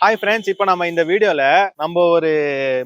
Hi friends இப்போ நம்ம இந்த வீடியோல நம்ம ஒரு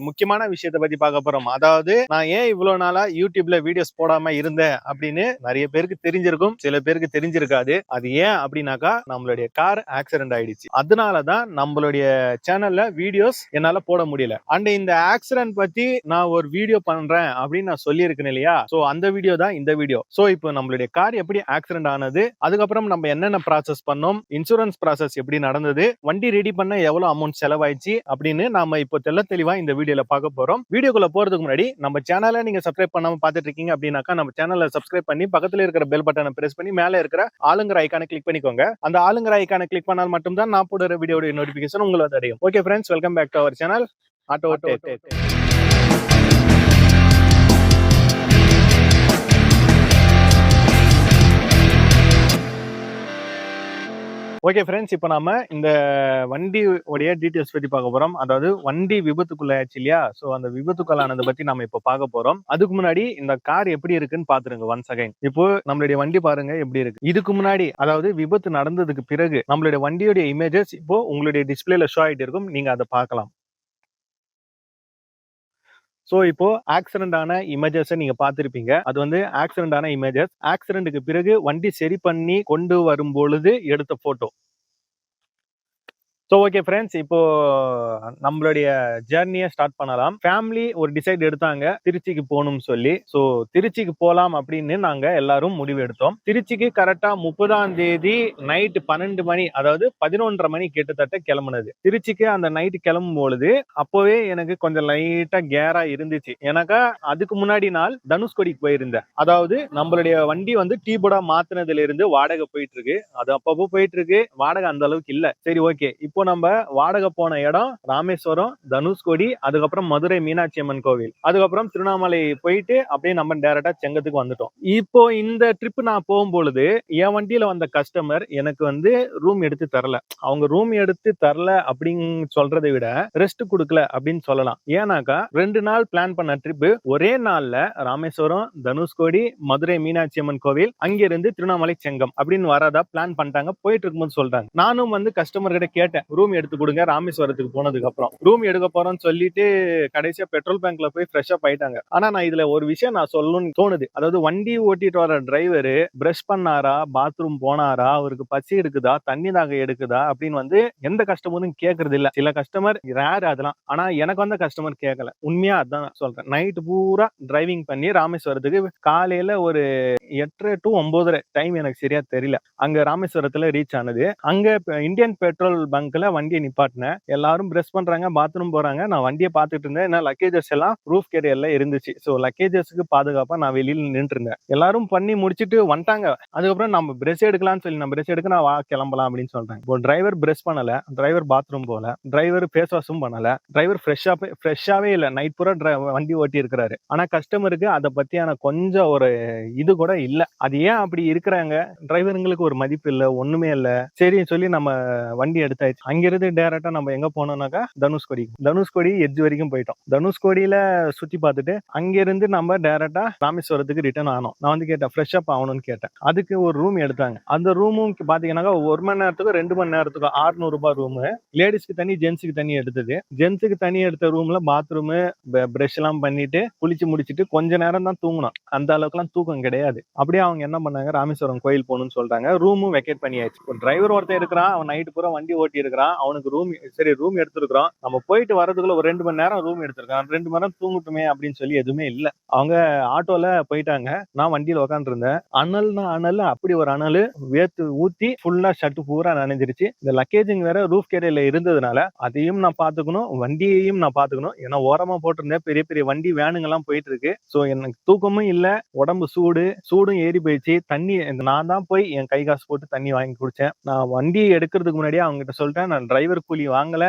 முக்கியமான விஷயத்தை பத்தி பார்க்க போறோம். அதாவது நான் ஏன் இவ்வளவு நாளா யூடியூப்ல வீடியோஸ் போடாம இருந்தேன் அப்படின்னு நிறைய பேருக்கு தெரிஞ்சிருக்கும் சில பேருக்கு தெரிஞ்சிருக்காது. அது ஏன் அப்படின்னாக்கா நம்மளுடைய கார் ஆக்சிடென்ட் ஆயிடுச்சு. அதனாலதான் நம்மளுடைய சேனல்ல வீடியோஸ் என்னால போட முடியல. அண்ட் இந்த ஆக்சிடென்ட் பத்தி நான் ஒரு வீடியோ பண்றேன் அப்படின்னு நான் சொல்லியிருக்கேன் இல்லையா? சோ அந்த வீடியோ தான் இந்த வீடியோ சோ இப்போ நம்மளுடைய கார் எப்படி ஆக்சிடென்ட் ஆனது அதுக்கப்புறம் நம்ம என்னென்ன ப்ராசஸ் பண்ணோம் இன்சூரன்ஸ் ப்ராசஸ் எப்படி நடந்தது வண்டி ரெடி பண்ண எவ்வளவு அமௌண்ட் செலவாயிடுச்சு அப்படின்னு நாம இப்போ தெல்ல தெளிவா இந்த வீடியோல பார்க்க போறோம். வீடியோக்குள்ள போறதுக்கு முன்னாடி நம்ம சேனலை நீங்க சப்ஸ்கிரைப் பண்ணாம பார்த்துட்டு இருக்கீங்க அப்படின்னாக்கா நம்ம சேனலை சப்ஸ்கிரைப் பண்ணி பக்கத்துல இருக்கிற பெல் பட்டனை பிரஸ் பண்ணி மேல இருக்கிற ஆளுங்கிற ஐக்கானை கிளிக் பண்ணிக்கோங்க. அந்த ஆளுங்கிற ஐக்கானை கிளிக் பண்ணால் மட்டும்தான் நான் போடுற வீடியோட நோட்டிபிகேஷன் உங்களை வந்து அடையும் okay friends welcome back to our channel auto okay friends இப்போ நாம இந்த வண்டி உடைய டீட்டெயில்ஸ் பத்தி பார்க்க போறோம். அதாவது வண்டி விபத்துக்குள்ளாச்சு இல்லையா? ஸோ அந்த விபத்துக்குள்ளானதை பத்தி நாம இப்போ பார்க்க போறோம். அதுக்கு முன்னாடி இந்த கார் எப்படி இருக்குன்னு பாத்துருங்க ஒன்ஸ் அகைன் இப்போ நம்மளுடைய வண்டி பாருங்க எப்படி இருக்கு. இதுக்கு முன்னாடி அதாவது விபத்து நடந்ததுக்கு பிறகு நம்மளுடைய வண்டியுடைய இமேஜஸ் இப்போ உங்களுடைய டிஸ்பிளேல ஷோ ஆயிட்டு இருக்கும். நீங்க அதை பார்க்கலாம். ஸோ இப்போ ஆக்சிடென்ட் ஆன இமேஜஸை நீங்க பார்த்துருப்பீங்க. அது வந்து ஆக்சிடென்ட் ஆன இமேஜஸ் ஆக்சிடென்ட்டுக்கு பிறகு வண்டி சரி பண்ணி கொண்டு வரும் பொழுது எடுத்த போட்டோ ஸோ ஓகே ஃப்ரெண்ட்ஸ் இப்போ நம்மளுடைய ஜேர்னியை ஸ்டார்ட் பண்ணலாம். ஃபேமிலி ஒரு டிசைட் எடுத்தாங்க திருச்சிக்கு போகணும்னு சொல்லி. ஸோ திருச்சிக்கு போகலாம் அப்படின்னு நாங்க எல்லாரும் முடிவு எடுத்தோம். திருச்சிக்கு கரெக்டாக முப்பதாம் தேதி நைட்டு பன்னெண்டு மணி அதாவது பதினொன்றரை மணி கிட்டத்தட்ட கிளம்புனது. திருச்சிக்கு அந்த நைட்டு கிளம்பும் பொழுது அப்போவே எனக்கு கொஞ்சம் லைட்டா கேரா இருந்துச்சு. எனக்கா அதுக்கு முன்னாடி நாள் தனுஷ்கோடிக்கு போயிருந்தேன். அதாவது நம்மளுடைய வண்டி வந்து டீ போர்டா மாத்தினதுல இருந்து வாடகை போயிட்டு இருக்கு. அது அப்பப்போ போயிட்டு இருக்கு. வாடகை அந்த அளவுக்கு இல்ல. சரி ஓகே இப்போ நம்ம வாடகை போன இடம் ராமேஸ்வரம் தனுஷ்கோடி அதுக்கப்புறம் மதுரை மீனாட்சி அம்மன் கோவில். அதுக்கப்புறம் திருவண்ணாமலை போயிட்டு அப்படியே நம்ம டேரக்டா செங்கத்துக்கு வந்துட்டோம். இப்போ இந்த ட்ரிப் நான் போகும்பொழுது என் வண்டியில வந்த கஸ்டமர் எனக்கு வந்து ரூம் எடுத்து தரல. அவங்க ரூம் எடுத்து தரல அப்படின்னு சொல்றதை விட ரெஸ்ட் கொடுக்கல அப்படின்னு சொல்லலாம். ஏன்னாக்கா ரெண்டு நாள் பிளான் பண்ண ட்ரிப் ஒரே நாள்ல ராமேஸ்வரம் தனுஷ்கோடி மதுரை மீனாட்சி அம்மன் கோவில் அங்கிருந்து திருவண்ணாமலை செங்கம் அப்படின்னு வரதா பிளான் பண்ணிட்டாங்க போயிட்டு இருக்கும்போது சொல்றாங்க. நானும் வந்து கஸ்டமர் கிட்ட கேட்டேன் ரூம் எடுத்து கொடுங்க. ராமேஸ்வரத்துக்கு போனதுக்கு அப்புறம். ரூம் எடுக்க போறோம்னு சொல்லிட்டு கடைசியா பெட்ரோல் பேங்க்ல போய் ஃப்ரெஷ்ஷா ஆயிட்டாங்க ஆனா நான் இதுல ஒரு விஷயம் நான் சொல்லணும்னு தோணுது. அதாவது வண்டி ஓட்டிட்டு வர டிரைவர் பிரஷ் பண்ணாரா? பாத்ரூம் போனாரா? அவருக்கு பசி எடுக்குதா? தண்ணி தாக எடுக்குதா? அப்படின்னு வந்து எந்த கஸ்டமரும் கேக்குறது இல்ல. சில கஸ்டமர் ரேர் அதெல்லாம். ஆனா எனக்கு வந்த கஸ்டமர் கேட்கல உண்மையா அதான் நான் சொல்றேன். நைட் பூரா டிரைவிங் பண்ணி ராமேஸ்வரத்துக்கு காலையில ஒரு எட்டரை டு ஒன்பதரை டைம் எனக்கு சரியா தெரியல. அங்க ராமேஸ்வரத்துல ரீச் ஆனது. அங்க இந்தியன் பெட்ரோல் பங்க்ல வண்டியை நிப்பாட்டினேன். எல்லாரும் பிரஷ் பண்றாங்க பாத்ரூம் போறாங்க. நான் வண்டியை பார்த்துட்டு இருந்தேன். ஏன்னா லக்கேஜஸ் எல்லாம் ரூஃப் கேரியர்ல இருந்துச்சு. ஸோ லக்கேஜஸ்க்கு பாதுகாப்பா நான் வெளியில் நின்று இருந்தேன் எல்லாரும் பண்ணி முடிச்சிட்டு வந்துட்டாங்க. அதுக்கப்புறம் நம்ம பிரஷ் எடுக்கலாம்னு சொல்லி நான் பிரஷ் எடுக்க நான் வா கிளம்பலாம் அப்படின்னு சொல்றேன் இப்போ டிரைவர் பிரஷ் பண்ணல. டிரைவர் பாத்ரூம் போல. டிரைவர் ஃபேஸ் வாஷும் பண்ணல. டிரைவர் ஃப்ரெஷ்ஷா ஃப்ரெஷ்ஷாவே இல்லை. நைட் பூரா வண்டி ஓட்டி இருக்கிறாரு. ஆனா கஸ்டமருக்கு அதை பத்தியான கொஞ்சம் ஒரு இது கூட இல்லை. அது ஏன் அப்படி இருக்கிறாங்க? டிரைவருங்களுக்கு ஒரு மதிப்பு இல்லை. ஒண்ணுமே இல்லை. சரின்னு சொல்லி நம்ம வண்டி எடுத்தாச்சு. அங்கிருந்து டேரக்டா நம்ம எங்க போனோம்னாக்கா தனுஷ்கோடி தனுஷ்கோடி எஜ் வரைக்கும் போயிட்டோம். தனுஷ்கோடியில சுத்தி பார்த்துட்டு அங்கிருந்து நம்ம டேரக்டா ராமேஸ்வரத்துக்கு ரிட்டர்ன் ஆனோம். நான் வந்து கேட்டேன் ஃப்ரெஷ் அப் ஆகணும்னு கேட்டேன். அதுக்கு ஒரு ரூம் எடுத்தாங்க. அந்த ரூமும் பாத்தீங்கன்னாக்கா ஒரு மணி நேரத்துக்கு ரெண்டு மணி நேரத்துக்கு 600 ரூபாய் ரூம் லேடிஸ்க்கு தனி ஜென்ஸுக்கு தனி எடுத்தது. ஜென்ஸுக்கு தனி எடுத்த ரூம்ல பாத்ரூம் பிரஷ் எல்லாம் பண்ணிட்டு குளிச்சு முடிச்சிட்டு கொஞ்ச நேரம் தான் தூங்கணும் அந்த அளவுக்குலாம் தூக்கம் கிடையாது. அப்படியே அவங்க என்ன பண்ணாங்க ராமேஸ்வரம் கோயில் போகணும்னு சொல்றாங்க. ரூமும் வெக்கேட் பண்ணியாச்சு. ஒரு டிரைவர் ஒருத்தன் இருக்கிறான் அவன் நைட்டு பூரா வண்டி ஓட்டி இருக்கிறான் அவனுக்கு ரூம் சரி ரூம் எடுத்திருக்கிறோம். நம்ம போயிட்டு வரதுக்குள்ள ஒரு ரெண்டு மணி நேரம் ரூம் எடுத்திருக்கான் ரெண்டு மணி நேரம் தூங்கட்டுமே அப்படின்னு சொல்லி எதுவுமே இல்ல. அவங்க ஆட்டோல போயிட்டாங்க. நான் வண்டியில உக்காந்துருந்தேன். இருந்தேன் அனல்னா அனல் அப்படி ஒரு அனல் வேத்து ஊத்தி ஃபுல்லா ஷர்ட் பூரா நனைஞ்சிருச்சு. இந்த லக்கேஜிங் வேற ரூஃப் கேரியர்ல இருந்ததுனால அதையும் நான் பாத்துக்கணும் வண்டியையும் நான் பாத்துக்கணும் ஏன்னா ஓரமா போட்டிருந்தேன். பெரிய பெரிய வண்டி வேனுங்க எல்லாம் போயிட்டு இருக்கு சோ எனக்கு தூக்கமும் இல்ல உடம்பு சூடு சூடும் ஏறி போயிடுச்சு. தண்ணி நான் தான் போய் என் கை காசு போட்டு தண்ணி வாங்கி குடிச்சேன். நான் வண்டி எடுக்கிறதுக்கு முன்னாடியே அவங்க கிட்ட சொல்லிட்டேன் நான் டிரைவர் கூலி வாங்கல.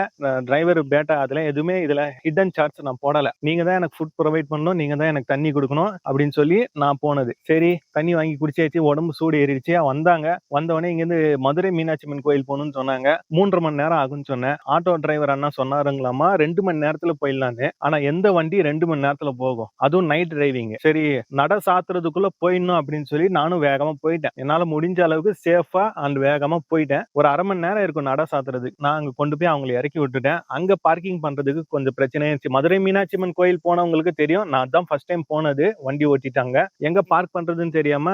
டிரைவர் பேட்டா அதெல்லாம் எதுவுமே இதுல ஹிடன் சார்ஜ் நான் போடல. நீங்க தான் எனக்கு ஃபுட் ப்ரொவைட் பண்ணணும். நீங்க தான் எனக்கு தண்ணி கொடுக்கணும் அப்படின்னு சொல்லி நான் போனது. சரி தண்ணி வாங்கி குடிச்சாச்சு. உடம்பு சூடு ஏறிடுச்சு. வந்தாங்க. வந்தவொடனே இங்க இருந்து மதுரை மீனாட்சி அம்மன் கோயில் போகணும்னு சொன்னாங்க. மூன்றரை மணி நேரம் ஆகும்னு சொன்னேன். ஆட்டோ டிரைவர் அண்ணா சொன்னாருங்களாமா ரெண்டு மணி நேரத்துல போயிடலான்னு. ஆனா எந்த வண்டி ரெண்டு மணி நேரத்துல போகும்? அதுவும் நைட் டிரைவிங் சரி நட சாத்துறதுக்குள்ள போயிடணும் அப்படின்னு சொல்லி நானும் வேகமா போயிட்டேன். என்னால முடிஞ்ச அளவுக்கு சேஃபா அண்ட் வேகமா போயிட்டேன். ஒரு அரை மணி நேரம் இருக்கும் நட சாத்துறது பண்ணுறது நான் அங்க கொண்டு போய் அவங்களை இறக்கி விட்டுட்டேன். அங்க பார்க்கிங் பண்றதுக்கு கொஞ்சம் பிரச்சனையாச்சு மதுரை மீனாட்சி அம்மன் கோயில் போனவங்களுக்கு தெரியும். நான் தான் ஃபர்ஸ்ட் டைம் போனது. வண்டி ஓட்டிட்டாங்க. எங்க பார்க் பண்றதுன்னு தெரியாம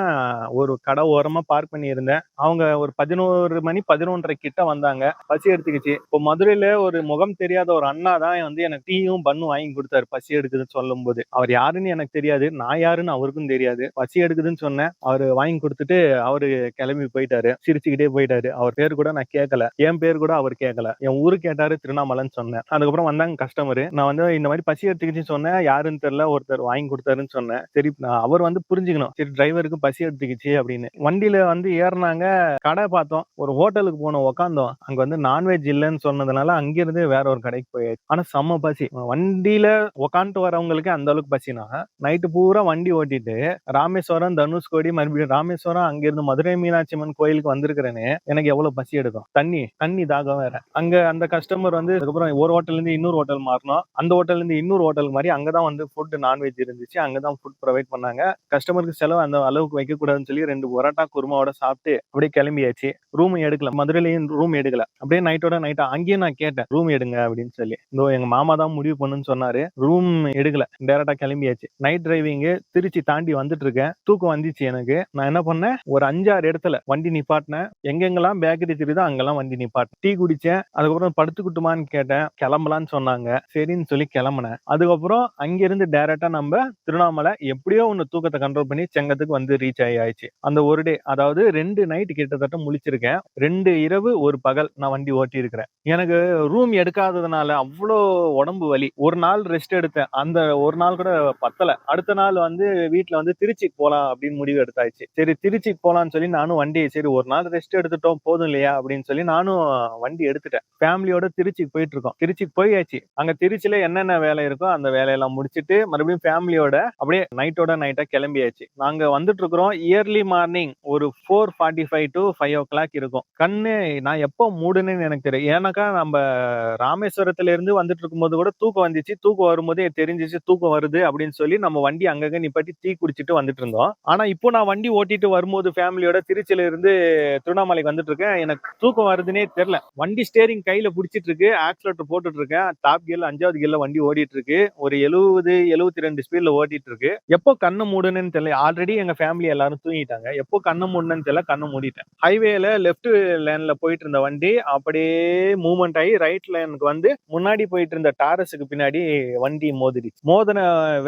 ஒரு கடை ஓரமா பார்க் பண்ணியிருந்தேன். அவங்க ஒரு பதினோரு மணி பதினொன்றரை கிட்ட வந்தாங்க. பசி எடுத்துக்கிச்சு. இப்போ மதுரையில ஒரு முகம் தெரியாத ஒரு அண்ணா தான் வந்து எனக்கு டீயும் பண்ணும் வாங்கி கொடுத்தாரு. பசி எடுக்குதுன்னு சொல்லும் போது அவர் யாருன்னு எனக்கு தெரியாது. நான் யாருன்னு அவருக்கும் தெரியாது. பசி எடுக்குதுன்னு சொன்னேன். அவரு வாங்கி கொடுத்துட்டு அவரு கிளம்பி போயிட்டாரு. சிரிச்சுக்கிட்டே போயிட்டாரு. அவர் பேர் கூட நான் கேட்கல என் பேர் கூட அவர் கேட்கல என் ஊரு கேட்டாரு திருவண்ணாமலைன்னு சொன்னேன். அதுக்கப்புறம் வந்தாங்க கஸ்டமர் நான் வந்து இந்த மாதிரி பசி எடுத்துக்கிச்சுன்னு சொன்னேன். யாருன்னு தெரியல. ஒருத்தர் வாங்கி கொடுத்தாருன்னு சொன்னேன். சரி அவர் வந்து புரிஞ்சுக்கணும். சரி டிரைவருக்கு பசி எடுத்துக்கிச்சு அப்படின்னு. வண்டியில வந்து ஏறினாங்க. கடை பார்த்தோம். ஒரு ஹோட்டலுக்கு போனோம். உக்காந்தோம். அங்க வந்து நான்வெஜ் இல்லைன்னு சொன்னதுனால அங்கிருந்து வேற ஒரு கடைக்கு போயாச்சு. ஆனா செம்ம பசி. வண்டியில உக்காந்துட்டு வரவங்களுக்கு அந்த அளவுக்கு பசினா நைட்டு பூரா வண்டி ஓட்டிட்டு ராமேஸ்வரம் தனுஷ்கோடி மறுபடியும் ராமேஸ்வரம் அங்கிருந்து மதுரை மீனாட்சி அம்மன் கோயிலுக்கு வந்திருக்கிறேன்னு எனக்கு எவ்வளவு பசி எடுக்கும்? தண்ணி தண்ணி தாகம் வேற. அங்க அந்த கஸ்டமர் வந்து அதுக்கப்புறம் ஒரு ஹோட்டல்ல இருந்து இன்னொரு ஹோட்டல் மாறணும் அந்த ஹோட்டல்ல இருந்து இன்னொரு ஹோட்டல் மாதிரி அங்கதான் வந்து ஃபுட் நான்வெஜ் இருந்துச்சு. அங்கதான் ஃபுட் ப்ரொவைட் பண்ணாங்க. கஸ்டமருக்கு செலவு அந்த அளவுக்கு வைக்க கூடாதுன்னு சொல்லி ரெண்டு பரோட்டா குருமாவோட சாப்பிட்டு அப்படியே கிளம்பியாச்சு. ரூம் எடுக்கல. மதுரையிலயும் ரூம் எடுக்கல. அப்படியே நைட்டோட நைட்டா அங்கேயும் நான் கேட்டேன் ரூம் எடுங்க அப்படின்னு சொல்லி. இதோ எங்க மாமா தான் முடிவு பண்ணுன்னு சொன்னாரு. ரூம் எடுக்கல. டேரக்டா கிளம்பியாச்சு. நைட் டிரைவிங் திருச்சி தாண்டி வந்துட்டு இருக்கேன் தூக்கம் வந்துச்சு எனக்கு. நான் என்ன பண்ணேன்? ஒரு அஞ்சாறு இடத்துல வண்டி நிப்பாட்டினேன். எங்கெங்கெல்லாம் பேக்கரி தெரியுதோ அங்கெல்லாம் வண்டி நிப்பாட்டினேன். டீ குடிச்சேன். அதுக்கப்புறம் படுத்துக்கிட்டுமான்னு கேட்டேன். கிளம்பலான்னு சொன்னாங்க. சரின்னு சொல்லி கிளம்புனேன். அதுக்கப்புறம் அங்கிருந்து டைரக்டா நம்ம திருவண்ணாமலை எப்படியோ ஒன்று தூக்கத்தை கண்ட்ரோல் பண்ணி செங்கத்துக்கு வந்து ரீச் ஆயிடுச்சு. அந்த ஒரு டே அதாவது ரெண்டு நைட் கிட்டத்தட்ட முழிச்சிருக்கேன். ரெண்டு இரவு ஒரு பகல் நான் வண்டி ஓட்டி இருக்கிறேன் எனக்கு ரூம் எடுக்காததுனால அவ்வளோ உடம்பு வலி. ஒரு நாள் ரெஸ்ட் எடுத்தேன். அந்த ஒரு நாள் கூட பத்தல. அடுத்த நாள் வந்து வீட்டில் வந்து திருச்சிக்கு போகலாம் அப்படின்னு முடிவு எடுத்தாச்சு. சரி திருச்சிக்கு போகலான்னு சொல்லி நானும் வண்டி சரி ஒரு நாள் ரெஸ்ட் எடுத்துட்டோம். போதும் இல்லையா அப்படின்னு சொல்லி நானும் வண்டி எடுத்துட்டேன். ஃபேமிலியோட திருச்சிக்கு போயிட்டு இருக்கோம் திருச்சிக்கு போயாச்சு. அங்க திருச்சியில என்னென்ன வேலை இருக்கோ அந்த வேலையெல்லாம் முடிச்சிட்டு மறுபடியும் ஃபேமிலியோட அப்படியே நைட்டோட நைட்டா கிளம்பியாச்சு. நாங்க வந்துட்டு இருக்கிறோம் இயர்லி மார்னிங் ஒரு four forty five to five o'clock இருக்கும். கண்ணு நான் எப்போ மூடுனேன்னு எனக்கு தெரியும் ஏன்னாக்கா நம்ம ராமேஸ்வரத்துல இருந்து வந்துட்டு இருக்கும்போது கூட தூக்கம் வந்துச்சு. தூக்கம் வரும்போது தெரிஞ்சிச்சு தூக்கம் வருது அப்படின்னு சொல்லி நம்ம வண்டி அங்கங்க நிப்பாட்டி டீ குடிச்சிட்டு வந்துட்டு இருந்தோம் ஆனா இப்போ நான் வண்டி ஓட்டிட்டு வரும்போது ஃபேமிலியோட திருச்சியில இருந்து திருவண்ணாமலைக்கு வந்துட்டு இருக்கேன் எனக்கு தூக்கம் வருதுன்னே தெரியல. வண்டி ஸ்டேரிங் கையில பிடிச்சிட்டு இருக்கு ஆக்சிலேட்டர் போட்டுட்டு இருக்கேன் டாப் கியர்ல அஞ்சாவது கியர்ல வண்டி ஓடிட்டு இருக்கு ஒரு எழுபது எழுபத்தி ரெண்டு ஸ்பீட்ல ஓட்டிட்டு இருக்கு எப்போ கண்ணு மூடுனேன்னு தெரியல. ஆல்ரெடி எங்க ஃபேமிலி எல்லாரும் தூங்கிட்டாங்க. எப்போ கண்ணு மூடுனேன்னு தெரியல கண்ணு மூடிட்டேன். ஹைவேல லெஃப்ட் லேன்ல போயிட்டு இருந்த வண்டி அப்படியே மூவ்மெண்ட் ஆகி ரைட் லேனுக்கு வந்து முன்னாடி போயிட்டு இருந்த டாரஸுக்கு பின்னாடி வண்டி மோதிடுச்சு மோதின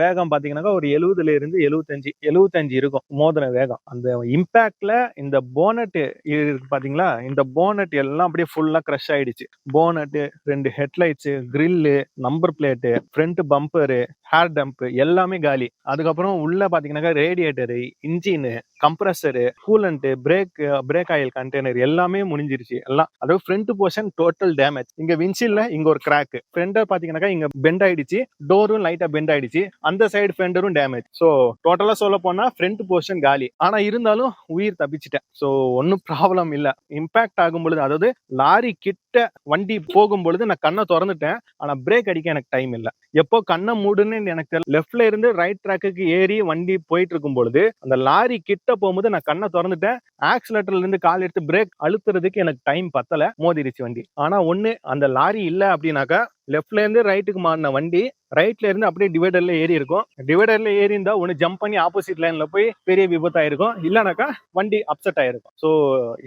வேகம் பாத்தீங்கன்னாக்கா ஒரு எழுபதுல இருந்து எழுபத்தஞ்சு எழுபத்தஞ்சு இருக்கும் மோதின வேகம். அந்த இம்பாக்ட்ல இந்த போனட் இருக்கு பாத்தீங்களா? இந்த போனட் எல்லாம் அப்படியே ஃபுல் ஃபுல்லா கிரஷ் ஆயிடுச்சு. போனட் ரெண்டு headlights grill number plate front bumper hair dump எல்லாமே காலி. அதுக்கப்புறம் உள்ள பாத்தீங்கன்னாக்கா radiator engine compressor coolant brake brake oil container எல்லாமே முடிஞ்சிருச்சு. எல்லாம் அதாவது ஃப்ரண்ட் போர்ஷன் டோட்டல் டேமேஜ் இங்க வின்சில்ல இங்க ஒரு கிராக் ஃப்ரெண்டர் பாத்தீங்கன்னாக்கா இங்க பெண்ட் ஆயிடுச்சு. டோரும் லைட்டா பெண்ட் ஆயிடுச்சு. அந்த சைடு ஃப்ரெண்டரும் டேமேஜ் ஸோ டோட்டலா சொல்ல போனா ஃப்ரண்ட் போர்ஷன் காலி. ஆனா இருந்தாலும் உயிர் தப்பிச்சிட்டேன். ஸோ ஒன்றும் ப்ராப்ளம் இல்லை. இம்பாக்ட் ஆகும் பொழுது அதாவது லாரி கிட்ட வண்டி போகும் பொழுது நான் கண்ணை திறந்துட்டேன். ஆனா பிரேக் அடிக்க எனக்கு டைம் இல்லை. எப்போ கண்ணை மூடுன்னு எனக்கு தெரியல லெஃப்ட்ல இருந்து ரைட் ட்ராக்குக்கு ஏறி வண்டி போயிட்டு இருக்கும் பொழுது அந்த லாரி கிட்ட போகும்போது நான் கண்ணை திறந்துட்டேன். ஆக்சிலேட்டர்ல இருந்து கால் எடுத்து பிரேக் அழுத்துறதுக்கு எனக்கு டைம் பத்தல. மோதிருச்சு வண்டி. ஆனா ஒண்ணு அந்த லாரி இல்ல அப்படின்னாக்கா லெஃப்ட்ல இருந்து ரைட்டுக்கு மாறின வண்டி ரைட்ல இருந்து அப்படியே டிவைடர்ல ஏறி இருக்கும். டிவைடர்ல ஏறி இருந்தா ஒன்னு ஜம்ப் பண்ணி ஆப்போசிட் லைன்ல போய் பெரிய விபத்து ஆயிருக்கும் இல்லனாக்கா வண்டி அப்செட் ஆயிருக்கும். ஸோ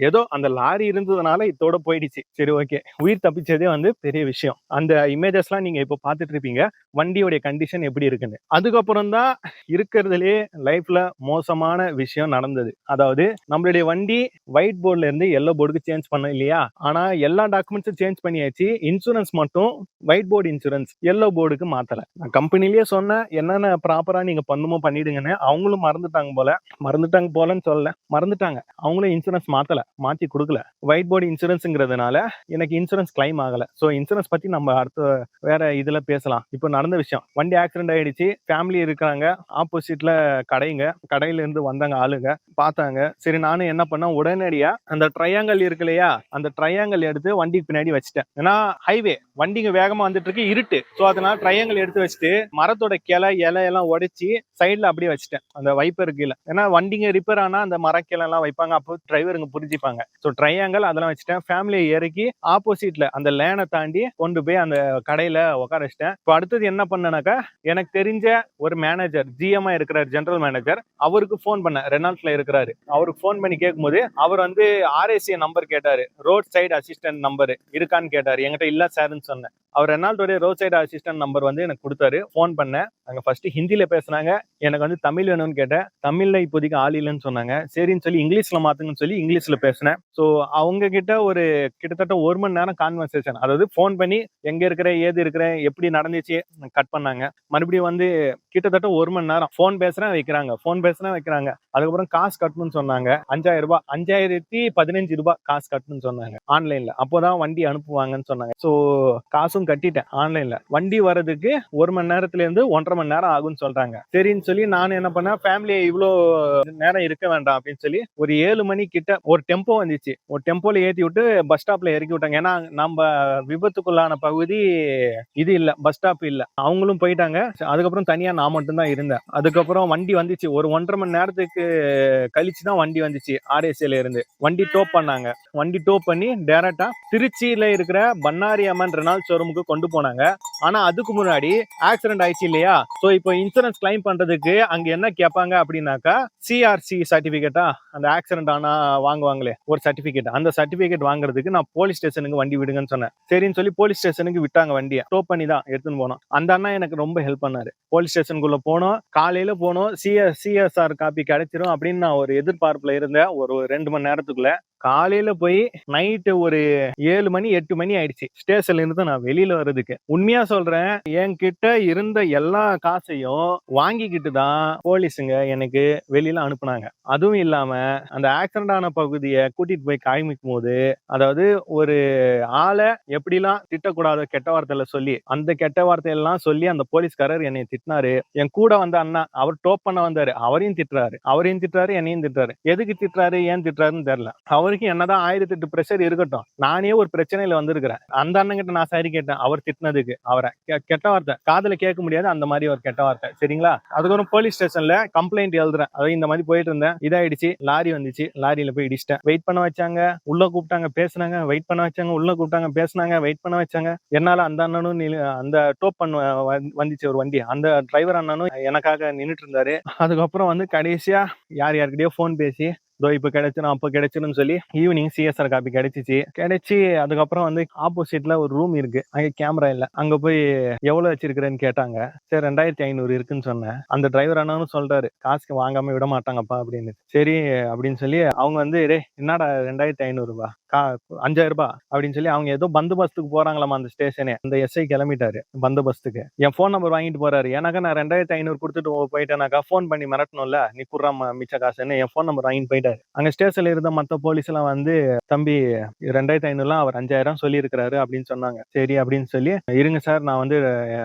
ஏதோ அந்த லாரி இருந்ததுனால இதோட போயிடுச்சு. சரி ஓகே உயிர் தப்பிச்சதே வந்து பெரிய விஷயம். அந்த இமேஜஸ்லாம் நீங்க இப்போ பார்த்துட்டு இருப்பீங்க வண்டியோடைய கண்டிஷன் எப்படி இருக்குன்னு. அதுக்கப்புறம் தான் இருக்கிறதுலே லைஃப்ல மோசமான விஷயம் நடந்தது. அதாவது நம்மளுடைய வண்டி ஒயிட் போர்ட்ல இருந்து எல்லோ போர்டுக்கு சேஞ்ச் பண்ண இல்லையா? ஆனா எல்லா டாக்குமெண்ட்ஸும் சேஞ்ச் பண்ணியாச்சு. இன்சூரன்ஸ் மட்டும் ஒயிட் போர்டு இன்சூரன்ஸ் எல்லோ போர்டுக்கு மாத்தல. நான் கம்பெனிலேயே சொன்னேன் என்னென்ன ப்ராப்பரா நீங்க பண்ணுமோ பண்ணிடுங்கன்னு. அவங்களும் மறந்துட்டாங்க போல. மறந்துட்டாங்க போலன்னு சொல்லல. மறந்துட்டாங்க. அவங்களும் இன்சூரன்ஸ் மாத்தல. மாத்தி கொடுக்கல. ஒயிட் போர்டு இன்சூரன்ஸுங்கிறதுனால எனக்கு இன்சூரன்ஸ் கிளைம் ஆகல. ஸோ இன்சூரன்ஸ் பத்தி நம்ம அடுத்த வேற இதுல பேசலாம். இப்போ நடந்த விஷயம். வண்டி ஆக்சிடென்ட் ஆயிடுச்சு. ஃபேமிலி இருக்காங்க ஆப்போசிட்ல கடைங்க. கடையில இருந்து வந்தாங்க ஆளுங்க. பார்த்தாங்க. சரி நானும் என்ன பண்ணேன்? உடனடியா அந்த ட்ரையாங்கல் இருக்கு இல்லையா? அந்த ட்ரையாங்கல் எடுத்து வண்டிக்கு பின்னாடி வச்சுட்டேன். ஏன்னா ஹைவே வண்டிங்க வேகமா வந்துட்டு இருக்கு இருட்டு. ஸோ அதனால ட்ரையாங்கல் எடுத்து வச்சுட்டு மரத்தோட கிளை இலை எல்லாம் உடைச்சி சைடுல அப்படியே வச்சுட்டேன். அந்த வைப்பர் கீழே. ஏன்னா வண்டிங்க ரிப்பேர் ஆனா அந்த மரக்கிளை எல்லாம் வைப்பாங்க. அப்போ டிரைவருங்க புரிஞ்சுப்பாங்க. ஸோ ட்ரையாங்கல் அதெல்லாம் வச்சுட்டேன். ஃபேமிலியை இறக்கி ஆப்போசிட்ல அந்த லேனை தாண்டி கொண்டு போய் அந்த கடையில உட்கார வச்சிட்டேன். இப்போ அடுத்தது என்ன பண்ணனாக்கா எனக்கு தெரிஞ்ச ஒரு மேனேஜர் ஜிஎம்ஐ இருக்கிறார் ஜெனரல் மேனேஜர் அவருக்கு ஃபோன் பண்ணேன். ரெனால்ட்ல இருக்கிறாரு. அவருக்கு ஃபோன் பண்ணி கேட்கும்போது அவர் வந்து ஆர்ஏசி நம்பர் கேட்டாரு. ரோட் சைடு அசிஸ்டன்ட் நம்பர் இருக்கான்னு கேட்டாரு. என்கிட்ட இல்ல சார்னு சொன்னேன். அவர் ரெனால்டோடைய ரோட் சைடு அசிஸ்டன்ட் நம்பர் வந்து எனக்கு கொடுத்தாரு. ஃபோன் பண்ணேன். அங்கே ஃபர்ஸ்ட் ஹிந்தியில் பேசுனாங்க. எனக்கு வந்து தமிழ் வேணும்னு கேட்டேன். தமிழில் இப்போதைக்கு ஆள் இல்லைன்னு சொன்னாங்க. சரின்னு சொல்லி இங்கிலீஷில் மாத்துங்கன்னு சொல்லி இங்கிலீஷில் பேசினேன். ஸோ அவங்க கிட்ட ஒரு கிட்டத்தட்ட ஒரு மணி நேரம் கான்வர்சேஷன் அதாவது ஃபோன் பண்ணி எங்கே இருக்கிற? ஏது இருக்கிற? எப்படி நடந்துச்சு? கட் பண்ணாங்க. மறுபடியும் வந்து கிட்டத்தட்ட ஒரு மணி நேரம் ஃபோன் பேசுகிறேன் வைக்கிறாங்க. ஃபோன் பேசுறேன் வைக்கிறாங்க. அதுக்கப்புறம் காசு கட்டணும்னு சொன்னாங்க. அஞ்சாயிரம் ரூபாய் அஞ்சாயிரத்தி பதினஞ்சு ரூபாய் காசு கட்டணும்னு சொன்னாங்க. ஆன்லைனில். அப்போதான் வண்டி அனுப்புவாங்கன்னு சொன்னாங்க. ஸோ காசும் கட்டிட்டேன் ஆன்லைன்ல. வண்டி வர்றதுக்கு ஒரு மணி நேரத்துல இருந்து ஒன்றரை மணி நேரம் ஆகும்னு சொல்றாங்க. சரின்னு சொல்லி நான் என்ன பண்ணேன் ஃபேமிலியை இவ்வளோ நேரம் இருக்க வேண்டாம் அப்படின்னு சொல்லி ஒரு ஏழு மணி கிட்ட ஒரு டெம்போ வந்துச்சு. ஒரு டெம்போல ஏத்தி விட்டு பஸ் ஸ்டாப்ல இறக்கி விட்டாங்க. ஏன்னா நம்ம விபத்துக்குள்ளான பகுதி இது இல்ல பஸ் ஸ்டாப் இல்ல. அவங்களும் போயிட்டாங்க. அதுக்கப்புறம் தனியா நான் மட்டும்தான் இருந்தேன். அதுக்கப்புறம் வண்டி வந்துச்சு. ஒரு ஒன்றரை மணி நேரத்துக்கு கழிச்சு தான் வண்டி வந்துச்சு ஆர்எஸ்ஏல இருந்து. வண்டி டோப் பண்ணாங்க. வண்டி டோப் பண்ணி டேரக்டா திருச்சியில இருக்கிற பண்ணாரி அம்மன் ரெனால் ஷோரூமுக்கு கொண்டு போனாங்க. ஆனா அதுக்கு முன்னாடி ஆக்சிடென்ட் ஆயிடுச்சு இல்லையா? சோ இப்போ இன்சூரன்ஸ் கிளைம் பண்றதுக்கு அங்க என்ன கேட்பாங்க அப்படின்னாக்கா சிஆர்சி சர்டிபிகேட்டா அந்த ஆக்சிடென்ட் ஆனா வாங்குவாங்களே ஒரு சர்டிபிகேட் அந்த சர்டிபிகேட் வாங்குறதுக்கு நான் போலீஸ் ஸ்டேஷனுக்கு வண்டி விடுங்கன்னு சொன்னேன். சரின்னு சொல்லி போலீஸ் ஸ்டேஷனுக்கு விட்டாங்க வண்டியை. ஸ்டோப் பண்ணி தான் எடுத்துன்னு போனோம். அந்த அண்ணா எனக்கு ரொம்ப ஹெல்ப் பண்ணாரு. போலீஸ் ஸ்டேஷனுக்குள்ள போனோம். காலையில போனோம். சிஎஸ் சிஎஸ்ஆர் காப்பி கிடைச்சிரும் அப்படின்னு நான் ஒரு எதிர்பார்ப்புல இருந்தேன். ஒரு ரெண்டு மணி நேரத்துக்குள்ள காலையில போய் நைட்டு ஒரு ஏழு மணி எட்டு மணி ஆயிடுச்சு. ஸ்டேஷன்ல இருந்து நான் வெளியில வர்றதுக்கு. உண்மையா சொல்றேன் என்கிட்ட இருந்த எல்லா காசையும் வாங்கிக்கிட்டு தான் போலீஸுங்க எனக்கு வெளியில அனுப்புனாங்க. அதுவும் இல்லாம அந்த ஆக்சிடென்ட் ஆன பகுதியை கூட்டிட்டு போய் காமிக்கும் போது அதாவது ஒரு ஆளை எப்படிலாம் திட்டக்கூடாத கெட்ட வார்த்தையில சொல்லி அந்த கெட்ட வார்த்தையெல்லாம் சொல்லி அந்த போலீஸ்காரர் என்னை திட்டினாரு. என் கூட வந்த அண்ணா அவர் டோப் பண்ண வந்தாரு. அவரையும் திட்டுறாரு. அவரையும் திட்டுறாரு என்னையும் திட்டுறாரு. எதுக்கு திட்டுறாரு ஏன் திட்டுறாருன்னு தெரியல. வரைக்கும் என்னதான் ஆயிரத்தி எட்டு பிரஷர் இருக்கட்டும். நானே ஒரு பிரச்சனையில வந்திருக்கிறேன். அந்த அண்ணன் கிட்ட நான் சரி கேட்டேன். அவர் திட்டினதுக்கு அவரை. கெ- கெட்ட வார்த்தை. காதல கேட்க முடியாது. அந்த மாதிரி ஒரு கெட்ட வார்த்தை. சரிங்களா? அதுக்கப்புறம் போலீஸ் ஸ்டேஷன்ல கம்ப்ளைண்ட் எழுதுறேன். அதாவது இந்த மாதிரி போயிட்டு இருந்தேன். இதாயிடுச்சு. லாரி வந்துச்சு. லாரியில போய் இடிச்சிட்டேன். வெயிட் பண்ண வச்சாங்க. உள்ள கூப்பிட்டாங்க பேசுனாங்க. வெயிட் பண்ண வச்சாங்க. உள்ள கூப்பிட்டாங்க பேசுனாங்க. வெயிட் பண்ண வச்சாங்க. என்னால அந்த அண்ணனும் நின்னு- அந்த டோப் பண்ண வந்துச்சு ஒரு வண்டி. அந்த டிரைவர் அண்ணனும் எனக்காக நின்றுட்டு இருந்தாரு. அதுக்கப்புறம் வந்து கடைசியா யார் யாருக்கிட்டயோ ஃபோன் பேசி இதோ இப்போ கிடைச்சிடும் அப்போ கிடைச்சிரும்னு சொல்லி ஈவினிங் சிஎஸ்ஆர் காப்பி கிடைச்சிச்சு. கிடைச்சி அதுக்கப்புறம் வந்து ஆப்போசிட்ல ஒரு ரூம் இருக்கு. அங்கே கேமரா இல்ல. அங்க போய் எவ்வளவு வச்சிருக்கிறேன்னு கேட்டாங்க. சரி ரெண்டாயிரத்தி ஐநூறு இருக்குன்னு சொன்னேன். அந்த டிரைவர் அண்ணனும் சொல்றாரு காசுக்கு வாங்காம விட மாட்டாங்கப்பா அப்படின்னு. சரி அப்படின்னு சொல்லி அவங்க வந்து ரே என்னடா ரெண்டாயிரத்தி ஐநூறு கா அஞ்சாயிரம் ரூபாய் அப்படின்னு சொல்லி அவங்க ஏதோ பந்தோபஸ்துக்கு போறாங்களாமா அந்த ஸ்டேஷனே அந்த எஸ்ஐ கிளம்பிட்டாரு பந்தோபஸ்துக்கு. என் ஃபோன் நம்பர் வாங்கிட்டு போறாரு. ஏன்னாக்கா நான் ரெண்டாயிரத்தி ஐநூறு கொடுத்துட்டு போயிட்டேனாக்கா ஃபோன் பண்ணி மிரட்டணும்ல நீ குர்றாம மிச்ச காசுன்னு என் ஃபோன் நம்பர் வாங்கிட்டு போயிட்டாரு. அங்க ஸ்டேஷன்ல இருந்த மத்த போலீஸ் எல்லாம் வந்து தம்பி ரெண்டாயிரத்தி ஐநூறுலாம் அவர் அஞ்சாயிரம் சொல்லி இருக்கிறாரு அப்படின்னு சொன்னாங்க. சரி அப்படின்னு சொல்லி இருங்க சார் நான் வந்து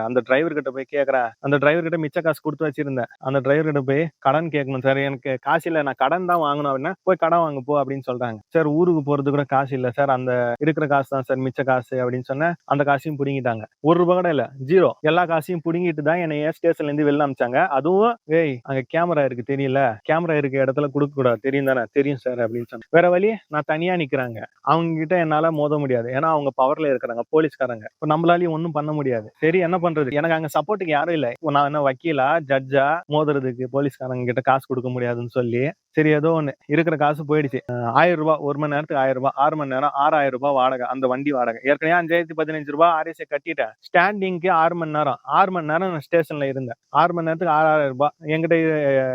அந்த டிரைவர் கிட்ட போய் கேட்கறேன் அந்த டிரைவர் கிட்ட மிச்ச காசு கொடுத்து வச்சிருந்தேன். அந்த டிரைவர் கிட்ட போய் கடன் கேட்கணும் சார் எனக்கு காசு இல்லை நான் கடன் தான் வாங்கணும் அப்படின்னா போய் கடன் வாங்க போ அப்படின்னு சொல்றாங்க. சார் ஊருக்கு போறது கூட காசு இல்ல சார். அந்த இருக்கிற காசு தான் சார். மிச்ச காசு அப்படின்னு சொன்னேன் அந்த காசையும் புடுங்கிட்டாங்க. ஒரு ரூபாய் கூட இல்ல. ஜீரோ. எல்லா காசையும் புடுங்கிட்டு தான் என்னை ஸ்டேஷன்ல இருந்து வெளில அமிச்சாங்க அதுவும் ஏய் அங்க கேமரா இருக்கு. தெரியல. கேமரா இருக்க இடத்துல கொடுக்க கூடாது. தெரியும் தானே? தெரியும் சார். அப்படின்னு சொன்னேன் வேற வழி நான் தனியா நிக்கிறாங்க. அவங்க கிட்ட என்னால மோத முடியாது. ஏன்னா அவங்க பவர்ல இருக்கிறாங்க. போலீஸ்காரங்க. இப்போ நம்மளாலையும் ஒன்றும் பண்ண முடியாது. சரி என்ன பண்றது? எனக்கு அங்க சப்போர்ட்டுக்கு யாரும் இல்லை. நான் என்ன வக்கீலா ஜட்ஜா மோதுறதுக்கு போலீஸ்காரங்க கிட்ட காசு கொடுக்க முடியாதுன்னு சொல்லி சரி ஏதோ ஒன்று இருக்கிற காசு போயிடுச்சு. ஆயிரம் ரூபாய் ஒரு மணி நேரத்துக்கு ஆயிரம் ரூபாய் ஆறு மணி நேரம் ஆறாயிரம் ரூபாய் வாடகை அந்த வண்டி வாடகை. ஏற்கனவே அஞ்சாயிரத்தி பதினஞ்சு ரூபாய் ஆர்எஸ்ஐ கட்டிட்டேன். ஸ்டாண்டிங்க்கு ஆறு மணி நேரம். ஆறு மணி நேரம் நான் ஸ்டேஷன்ல இருந்தேன். ஆறு மணி நேரத்துக்கு ஆறாயிரம் ரூபாய். எங்கிட்ட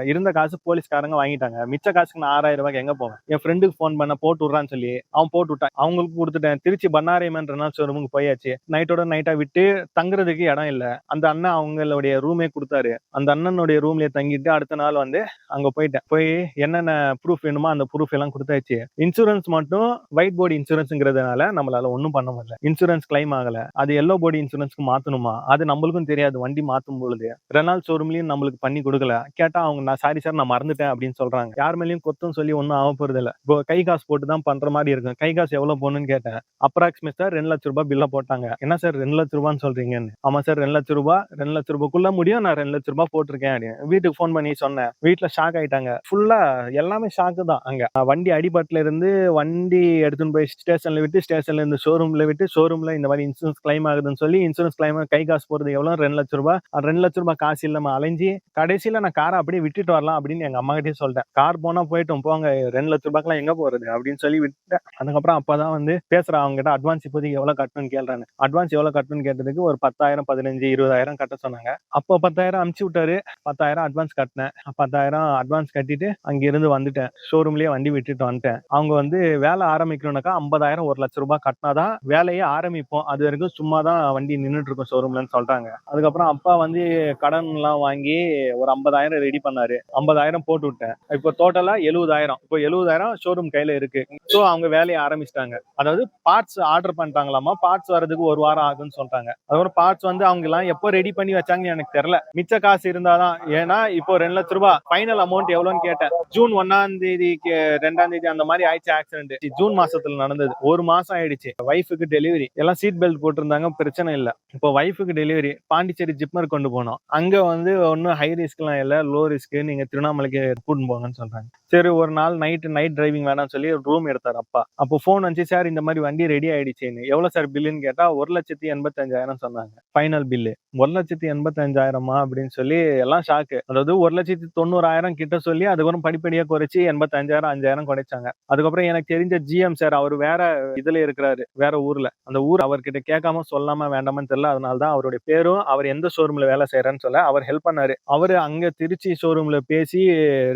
இருந்த காசு போலீஸ்காரங்க வாங்கிட்டாங்க. மிச்ச காசுக்கு நான் ஆறாயிரம் ரூபாய்க்கு எங்க போவேன்? என் ஃப்ரெண்டுக்கு ஃபோன் பண்ண போட்டு விட்றான்னு சொல்லி. அவன் போட்டு விட்டான். அவங்களுக்கு கொடுத்துட்டேன். திருச்சி பண்ணாரியம்மன் நாள் ஷோரூமுக்கு போயாச்சு. நைட்டோட நைட்டா விட்டு தங்குறதுக்கு இடம் இல்லை. அந்த அண்ணன் அவங்களுடைய ரூமே கொடுத்தாரு. அந்த அண்ணனுடைய ரூம்லயே தங்கிட்டு அடுத்த நாள் வந்து அங்க போயிட்டேன். போய் என்ன என்னென்ன ப்ரூஃப் வேணுமோ அந்த ப்ரூஃப் எல்லாம் கொடுத்தாச்சு. இன்சூரன்ஸ் மட்டும் ஒயிட் போர்டு இன்சூரன்ஸ்ங்கிறதுனால நம்மளால ஒன்றும் பண்ண முடியல. இன்சூரன்ஸ் கிளைம் ஆகல. அது எல்லோ போர்டு இன்சூரன்ஸ்க்கு மாத்தணுமா? அது நம்மளுக்கும் தெரியாது. வண்டி மாத்தும் பொழுது. ரெனால் ஷோரூம்லயும் நம்மளுக்கு பண்ணி கொடுக்கல. கேட்டா அவங்க நான் சாரி சார் நான் மறந்துட்டேன் அப்படின்னு சொல்றாங்க. யார் மேலயும் கொத்தும் சொல்லி ஒன்றும் ஆக போறது இல்லை. இப்போ கை காசு போட்டு தான் பண்ற மாதிரி இருக்கும். கை காசு எவ்வளவு போகணும்னு கேட்டேன். அப்ராக்சிமேட் சார் ரெண்டு லட்ச ரூபாய் பில்ல போட்டாங்க. என்ன சார் ரெண்டு லட்ச ரூபான்னு சொல்றீங்கன்னு? ஆமா சார் ரெண்டு லட்ச ரூபாய் ரெண்டு லட்ச ரூபாய்க்குள்ள முடியும். நான் ரெண்டு லட்ச ரூபாய் போட்டிருக்கேன் அப்படின்னு. வீட்டுக்கு ஃபோன் பண்ணி சொன்னேன். வீட்டுல ஷாக் ஆயிட்டாங்க. ஃபுல்லா எல்லாமே ஷாக்கு தான் அங்க. வண்டி அடிபட்டுல இருந்து வண்டி எடுத்துன்னு போய் ஸ்டேஷன்ல விட்டு ஸ்டேஷன்ல இருந்து ஷோரூம்ல விட்டு ஷோரூம்ல இந்த மாதிரி இன்சூரன்ஸ் கிளைம் ஆகுதுன்னு சொல்லி இன்சூரன்ஸ் கிளைம் கை காசு போறது எவ்வளவு? ரெண்டு லட்ச ரூபாய். ரெண்டு லட்ச ரூபாய் காசு இல்லாம அலைஞ்சி கடைசியில நான் காரை அப்படியே விட்டுட்டு வரலாம் அப்படின்னு எங்க அம்மா கிட்டே சொல்லிட்டேன். கார் போனா போயிட்டோம் போங்க ரெண்டு லட்ச ரூபாய்க்குலாம் எங்க போறது? அப்படின்னு சொல்லி விட்டுட்டேன். அதுக்கப்புறம் அப்பதான் வந்து பேசுறேன் அவங்க கிட்ட அட்வான்ஸ் இப்போதைக்கு எவ்வளவு கட்டணும்னு கேள்றாங்க அட்வான்ஸ் எவ்வளவு கட்டணும்னு கேட்டதுக்கு ஒரு பத்தாயிரம் பதினஞ்சு இருபதாயிரம் கட்ட சொன்னாங்க. அப்போ பத்தாயிரம் அமுச்சு விட்டாரு. பத்தாயிரம் அட்வான்ஸ் கட்டினேன். பத்தாயிரம் அட்வான்ஸ் கட்டிட்டு அங்க இருந்து வந்துட்டேன். ஷோரூம்லயே வண்டி விட்டுட்டு வந்துட்டேன். அவங்க வந்து வேலை ஆரம்பிக்கணும்னாக்கா ஐம்பதாயிரம் ஒரு லட்ச ரூபாய் கட்டினாதான் வேலையே ஆரம்பிப்போம். அது வரைக்கும் சும்மா தான் வண்டி நின்றுட்டு இருக்கும் ஷோரூம்லன்னு சொல்லிட்டாங்க அதுக்கப்புறம் அப்பா வந்து கடன் எல்லாம் வாங்கி ஒரு ஐம்பதாயிரம் ரெடி பண்ணாரு. ஐம்பதாயிரம் போட்டு விட்டேன். இப்போ டோட்டலா எழுபதாயிரம். இப்போ எழுபதாயிரம் ஷோரூம் கையில இருக்கு. ஸோ அவங்க வேலையை ஆரம்பிச்சிட்டாங்க. அதாவது பார்ட்ஸ் ஆர்டர் பண்ணிட்டாங்களாமா? பார்ட்ஸ் வர்றதுக்கு ஒரு வாரம் ஆகும்னு சொல்லிட்டாங்க அதுக்கப்புறம் பார்ட்ஸ் வந்து அவங்க எல்லாம் எப்போ ரெடி பண்ணி வச்சாங்கன்னு எனக்கு தெரியல. மிச்ச காசு இருந்தாதான். ஏன்னா இப்போ ரெண்டு லட்ச ரூபாய் ஃபைனல் அமௌண்ட் எவ்வளோன்னு கேட்டேன். ஜூன் ஒன்னாம் தேதிக்கு ரெண்டாம் தேதி அந்த மாதிரி ஆயிடுச்சு ஆக்சிடென்ட் ஜூன் மாசத்துல நடந்தது. ஒரு மாசம் ஆயிடுச்சு. ஒய்ஃபுக்கு டெலிவரி எல்லாம் சீட் பெல்ட் போட்டிருந்தாங்க. பிரச்சனை இல்ல. இப்போ ஒய்ஃபுக்கு டெலிவரி பாண்டிச்சேரி ஜிப்மர் கொண்டு போனோம். அங்க வந்து ஒன்னும் ஹை ரிஸ்க் எல்லாம் இல்ல. லோ ரிஸ்க் நீங்க திருவண்ணாமலைக்கு கூட்டின்னு போங்கன்னு சொல்றாங்க. சரி ஒரு நாள் நைட் நைட் டிரைவிங் வேணாம்னு சொல்லி ரூம் எடுத்தார் அப்பா. அப்போ ஃபோன் வந்துச்சு சார் இந்த மாதிரி வண்டி ரெடி ஆயிடுச்சுன்னு. எவ்வளோ சார் பில்லுன்னு கேட்டால் ஒரு லட்சத்தி எண்பத்தஞ்சாயிரம் சொன்னாங்க. ஃபைனல் பில்லு ஒரு லட்சத்தி எண்பத்தஞ்சாயிரமா? அப்படின்னு சொல்லி எல்லாம் ஷாக்கு அதாவது ஒரு லட்சத்தி தொண்ணூறாயிரம் கிட்ட சொல்லி அதுக்கப்புறம் படிப்படியாக குறைச்சி எண்பத்தஞ்சாயிரம் அஞ்சாயிரம் குறைச்சாங்க. அதுக்கப்புறம் எனக்கு தெரிஞ்ச ஜிஎம் சார் அவர் வேற இதுல இருக்கிறாரு வேற ஊர்ல. அந்த ஊர் அவர்கிட்ட கேட்காம சொல்லாம வேண்டாமன்னு தெரியல. அதனால தான் அவருடைய பேரும் அவர் எந்த ஷோரூம்ல வேலை செய்யறேன்னு சொல்ல அவர் ஹெல்ப் பண்ணாரு. அவர் அங்க திருச்சி ஷோரூம்ல பேசி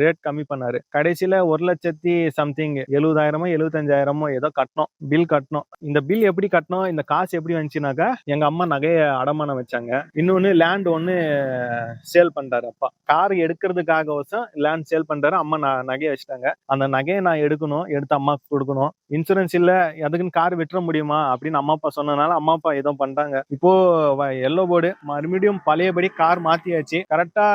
ரேட் கம்மி பண்ணாரு. கடைசியில ஒரு லட்சத்தி சம்திங் எழுபதாயிரமோ எழுபத்தஞ்சாயிரமோ ஏதோ கட்டணும் பில் கட்டணும் இந்த பில் எப்படி கட்டணும் இந்த காசு எப்படி வந்துச்சுனாக்கா எங்க அம்மா நகைய அடமானம் வச்சாங்க. இன்னொன்னு லேண்ட் ஒன்னு சேல் பண்றாரு அப்பா. கார் எடுக்கிறதுக்காக வசம் லேண்ட் சேல் பண்றாரு. அம்மா நான் நகையை வச்சுட்டாங்க. அந்த நகையை நான் எடுக்கணும். எடுத்து அம்மாக்கு கொடுக்கணும். இன்சூரன்ஸ் இல்ல அதுக்குன்னு கார் விட்டுற முடியுமா? அப்படின்னு அம்மா அப்பா சொன்னனால அம்மா அப்பா ஏதோ பண்றாங்க. இப்போ எல்லோ போர்டு மறுபடியும் பழையபடி கார் மாத்தியாச்சு. கரெக்டா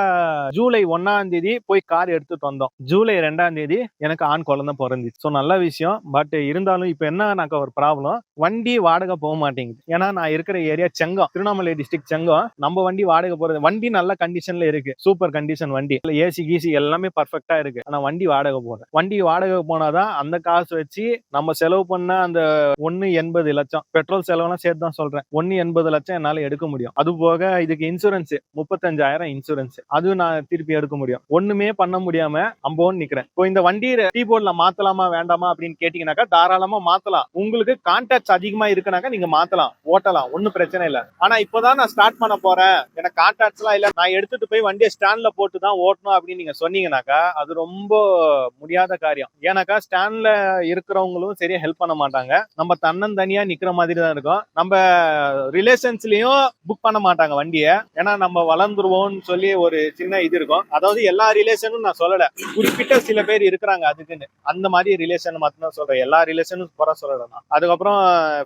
ஜூலை ஒன்னாம் தேதி போய் கார் எடுத்துட்டு வந்தோம். ஜூலை ரெண்டாம் தேதி எனக்கு ஆண் குழந்தை பிறந்துச்சு. ஸோ நல்ல விஷயம். பட் இருந்தாலும் இப்போ என்னன்னாக்கா ஒரு ப்ராப்ளம் வண்டி வாடகை போக மாட்டேங்குது. ஏன்னா நான் இருக்கிற ஏரியா செங்கம் திருவண்ணாமலை டிஸ்ட்ரிக்ட் செங்கம் நம்ம வண்டி வாடகை போறது வண்டி நல்ல கண்டிஷன்ல இருக்கு. சூப்பர் கண்டிஷன் வண்டி. ஏசி கீசி எல்லாமே பர்ஃபெக்டா இருக்கு. ஆனா வண்டி வாடகை போகிறேன் வண்டி வாடகை போனாதான் அந்த காசு வச்சு நம்ம செலவு பண்ண அந்த ஒன்னு எண்பது லட்சம் பெட்ரோல் செலவுலாம் சேர்த்து தான் சொல்றேன். ஒன்னு எண்பது லட்சம் என்னால எடுக்க முடியும். அது போக இதுக்கு இன்சூரன்ஸ் முப்பத்தஞ்சாயிரம் இன்சூரன்ஸ் அதுவும் நான் திருப்பி எடுக்க முடியும். ஒண்ணுமே பண்ண முடியாம அம்போன்னு நிக்கிறேன். இப்போ இந்த வண்டியை டீ போர்ட்ல மாத்தலாமா வேண்டாமா அப்படின்னு கேட்டீங்கன்னாக்கா தாராளமா மாத்தலாம். உங்களுக்கு கான்டாக்ட்ஸ் அதிகமா இருக்குனாக்கா நீங்க மாத்தலாம். ஓட்டலாம். ஒன்னும் பிரச்சனை இல்ல. ஆனா இப்பதான் நான் ஸ்டார்ட் பண்ண போறேன். எனக்கு கான்டாக்ட்ஸ் எல்லாம் இல்ல. நான் எடுத்துட்டு போய் வண்டியை ஸ்டாண்ட்ல போட்டு தான் ஓட்டணும் அப்படின்னு நீங்க சொன்னீங்கன்னாக்கா அது ரொம்ப முடியாத காரியம். ஏன்னாக்கா ஸ்டாண்ட்ல இருக்கிறவங்களும் சரியா ஹெல்ப் பண்ண மாட்டாங்க. நம்ம தன்னன் தனியா நிக்கிற மாதிரி தான் இருக்கும். நம்ம ரிலேஷன்ஸ்லயும் புக் பண்ண மாட்டாங்க வண்டியை. ஏன்னா நம்ம வளர்ந்துருவோம்னு சொல்லி ஒரு சின்ன இது இருக்கும். அதாவது எல்லா ரிலேஷனும் நான் சொல்லல. குறிப்பிட்ட சில பேர் இருக்கிறாங்க அதுக்குன்னு. அந்த மாதிரி ரிலேஷன் மட்டும் தான் சொல்றேன். எல்லா ரிலேஷனும் குறை சொல்லலாம் அதுக்கப்புறம்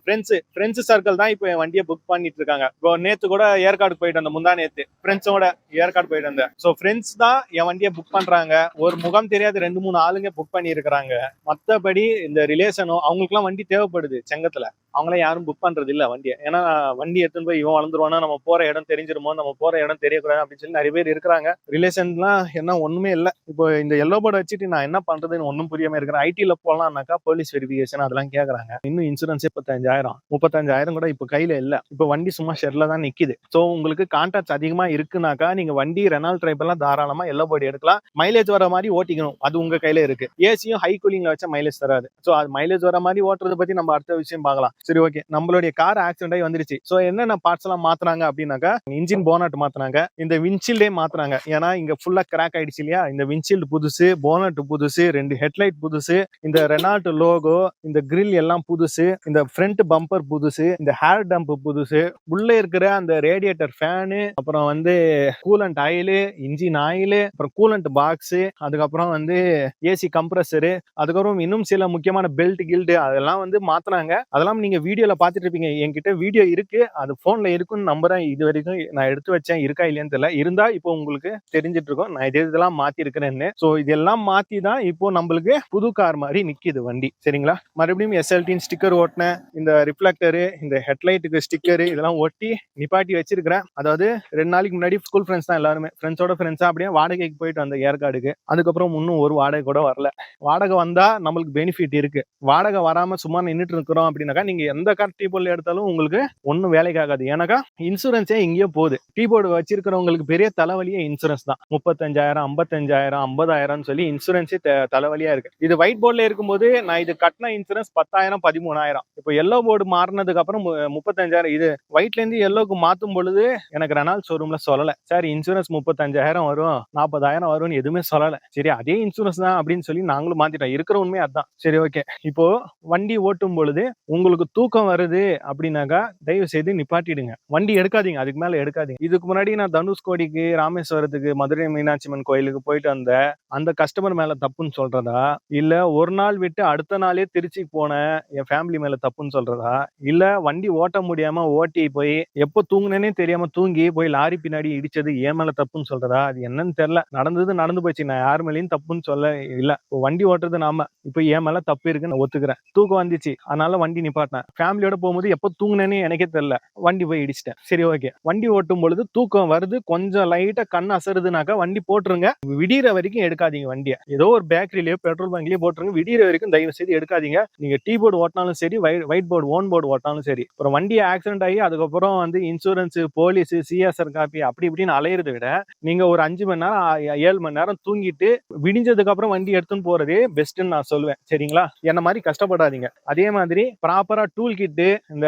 ஃப்ரெண்ட்ஸ் ஃப்ரெண்ட்ஸ் சர்க்கிள் தான் இப்போ வண்டியை புக் பண்ணிட்டு இருக்காங்க. இப்போ நேத்து கூட ஏற்காடு போயிட்டு வந்தேன் முந்தா நேத்து. ஃப்ரெண்ட்ஸோட ஏற்காடு போயிட்டு வந்தேன். ஸோ ஃப்ரெண்ட்ஸ் தான் என் வண்டியை புக் பண்றாங்க. ஒரு முகம் தெரியாத ரெண்டு மூணு ஆளுங்க புக் பண்ணி இருக்கிறாங்க மத்தபடி இந்த ரிலேஷனும் அவங்களுக்குலாம் வண்டி தேவைப்படுது செங்கத்துல. அவங்களாம் யாரும் புக் பண்றது இல்லை வண்டியை. ஏன்னா வண்டி எடுத்துன்னு போய் இவன் வளர்ந்துருவானா நம்ம போற இடம் தெரிஞ்சிருமோ நம்ம போற இடம் தெரியக்கூடாது அப்படின்னு சொல்லி நிறைய பேர் இருக்கிறாங்க. ரிலேஷன்லாம் என்ன ஒண்ணுமே இல்லை. இப்போ இந்த எல்லோ போர்டு வச்சுட்டு நான் என்ன பண்றதுன்னு ஒன்றும் புரியாம இருக்கிறேன். ஐடியில் போலாம்னாக்கா போலீஸ் வெரிஃபிகேஷன் அதெல்லாம் கேட்கறாங்க இன்னும் இன்சூரன்ஸ் பத்தஞ்சாயிரம் முப்பத்தஞ்சாயிரம். கூட இப்போ கையில இல்லை. இப்போ வண்டி சும்மா ஷெட்ல தான் நிக்குது. ஸோ உங்களுக்கு கான்டாக்ட்ஸ் அதிகமா இருக்குனாக்கா நீங்க வண்டி ரெனால் ட்ரைப் எல்லாம் தாராளமா எல்லோ போர்டு எடுக்கலாம். மைலேஜ் வர மாதிரி ஓட்டிக்கணும். அது உங்க கையில இருக்கு. ஏசியும் ஹை கூலிங்ல வச்சா மைலேஜ் தராது. ஸோ அது மைலேஜ் வர மாதிரி ஓட்டுறதை பத்தி நம்ம அடுத்த விஷயம் பார்க்கலாம். சரி ஓகே நம்மளுடைய கார் ஆக்சிடென்ட் ஆகி வந்துருச்சு. ஸோ என்னென்ன பார்ட்ஸ் எல்லாம் மாத்துனாங்க அப்படின்னாக்கா இன்ஜின் போனட் மாத்துனாங்க இந்த விண்ட்ஷீல்டே மாத்துனாங்க. ஏன்னா இங்க ஃபுல்லா கிராக் ஆயிடுச்சு இல்லையா? இந்த விண்ட்ஷீல்டு புதுசு போனட் புதுசு ரெண்டு ஹெட்லைட் புதுசு இந்த ரெனால்ட் லோகோ இந்த கிரில் எல்லாம் புதுசு இந்த ஃப்ரண்ட் பம்பர் புதுசு இந்த ஹேர் டம்ப் புதுசு. உள்ள இருக்கிற அந்த ரேடியேட்டர் ஃபேனு அப்புறம் வந்து கூலண்ட் ஆயிலு இன்ஜின் ஆயிலு அப்புறம் கூலண்ட் பாக்ஸ் அதுக்கப்புறம் வந்து ஏசி கம்ப்ரஸரு அதுக்கப்புறம் இன்னும் சில முக்கியமான பெல்ட் கில்டு அதெல்லாம் வந்து மாத்தினாங்க. அதெல்லாம் நீங்க வீடியோவில் பார்த்துட்ருப்பீங்க இருப்பீங்க என்கிட்ட வீடியோ இருக்கு அது ஃபோனில் இருக்குன்னு நம்புறேன் இது வரைக்கும் நான் எடுத்து வச்சேன் இருக்கா இல்லையான்னு தெரியல. இருந்தால் இப்போ உங்களுக்கு தெரிஞ்சிட்டு இருக்கும் நான் இது இதெல்லாம் மாற்றிருக்கிறேன்னு இருக்கிறேன்னு இதெல்லாம் மாற்றி தான் இப்போ நம்மளுக்கு புது கார் மாதிரி நிற்கிது வண்டி. சரிங்களா? மறுபடியும் எஸ்எல்டின் ஸ்டிக்கர் ஓட்டினேன் இந்த ரிஃப்ளெக்டரு இந்த ஹெட்லைட்டுக்கு ஸ்டிக்கரு இதெல்லாம் ஒட்டி நிப்பாட்டி வச்சிருக்கிறேன். அதாவது ரெண்டு நாளைக்கு முன்னாடி ஸ்கூல் ஃப்ரெண்ட்ஸ் தான் எல்லாருமே. ஃப்ரெண்ட்ஸோட ஃப்ரெண்ட்ஸாக அப்படியே வாடகைக்கு போயிட்டு வந்த ஏற்காடுக்கு. அதுக்கப்புறம் இன்னும் ஒரு வாடகை கூட வரல. வாடகை வந்தால் நம்மளுக்கு பெனிஃபிட் இருக்குது வாடகை வராமல் சும்மா நின்றுட்டு இருக்கிறோம் அப்படின்னாக்கா நீங்கள் எந்த கார் டீ போர்டில் எடுத்தாலும் உங்களுக்கு ஒன்றும் வேலைக்கு ஆகாது. ஏன்னாக்கா இன்சூரன்ஸே இங்கேயே போகுது. டீ போர்டு வச்சிருக்கிறவங்களுக்கு பெரிய தலைவலியே இன்சூரன்ஸ் தான். முப்பத்தஞ்சாயிரம் ஐம்பத்தஞ்சாயிரம் ஐம்பதாயிரம்னு சொல்லி இன்சூரன்ஸே த- தலைவலியா இருக்கு. இது ஒயிட் போர்டில் இருக்கும்போது நான் இது கட்டின இன்சூரன்ஸ் பத்தாயிரம் பதிமூணாயிரம். இப்போ எல்லோ போர்டு மாறினதுக்கு அப்புறம் மு- முப்பத்தஞ்சாயிரம். இது ஒயிட்லேருந்து எல்லோக்கு மாற்றும் பொழுது எனக்கு ரெனால் ஷோரூம்ல சொல்லலை. சார் இன்சூரன்ஸ் முப்பத்தஞ்சாயிரம் வரும் நாற்பதாயிரம் வரும்னு எதுவுமே சொல்லலை. சரி அதே இன்சூரன்ஸ் தான் அப்படின்னு சொல்லி நாங்களும் மாத்திட்டோம். இருக்கிற உண்மை அதான். சரி ஓகே இப்போ வண்டி ஓட்டும் பொழுது உங்களுக்கு தூக்கம் வருது அப்படின்னாக்கா தயவு செய்து நிப்பாட்டிடுங்க. வண்டி எடுக்காதீங்க அதுக்கு மேல எடுக்காதீங்க. இதுக்கு முன்னாடி நான் தனுஷ்கோடிக்கு ராமேஸ்வரத்துக்கு மதுரை மீனாட்சி அம்மன் கோயிலுக்கு போயிட்டு வந்த அந்த கஸ்டமர் மேல தப்புன்னு சொல்றதா? இல்ல ஒரு நாள் விட்டு அடுத்த நாளே திருச்சிக்கு போன என் ஃபேமிலி மேல தப்புன்னு சொல்றதா? இல்ல வண்டி ஓட்ட முடியாம ஓட்டி போய் எப்போ தூங்குனேனே தெரியாம தூங்கி போய் லாரி பின்னாடி இடிச்சது ஏன் மேல தப்புன்னு சொல்றதா? அது என்னன்னு தெரியல. நடந்தது நடந்து போச்சு. நான் யார் மேலேயும் தப்புன்னு சொல்ல இல்ல. வண்டி ஓட்டுறது நாம. இப்போ ஏன் மேல தப்பு இருக்குன்னு நான் ஒத்துக்கிறேன். தூக்கம் வந்துச்சு. அதனால வண்டி பார்ப்பேன் ஃபேமிலியோட போகும்போது எப்போ தூங்கினேன்னு எனக்கே தெரியல. வண்டி போய் இடிச்சிட்டேன். சரி ஓகே வண்டி ஓட்டும் பொழுது தூக்கம் வருது. கொஞ்சம் லைட்டாக கண் அசருதுனாக்கா வண்டி போட்டுருங்க. விடிகிற வரைக்கும் எடுக்காதீங்க வண்டியை. ஏதோ ஒரு பேக்கரிலயோ பெட்ரோல் பங்க்லயோ போட்டுருங்க. விடிகிற வரைக்கும் தயவு செய்து எடுக்காதீங்க. நீங்கள் டீ போர்டு ஓட்டினாலும் சரி ஒயிட் போர்டு ஓன் போர்டு ஓட்டினாலும் சரி. அப்புறம் வண்டியை ஆக்சிடென்ட் ஆகி அதுக்கப்புறம் வந்து இன்சூரன்ஸ் போலீஸ் சிஎஸ்ஆர் காப்பி அப்படி இப்படின்னு அலையிறத விட நீங்க ஒரு அஞ்சு மணி நேரம் ஏழு மணி நேரம் தூங்கிட்டு விடிஞ்சதுக்கு அப்புறம் வண்டி எடுத்துன்னு போறதே பெஸ்ட்னு நான் சொல்லுவேன் சரிங்களா? என்ன மாதிரி கஷ்டப்படாதீங்க. அதே மாதிரி ப்ராப்பரா டூல் கிட்டு இந்த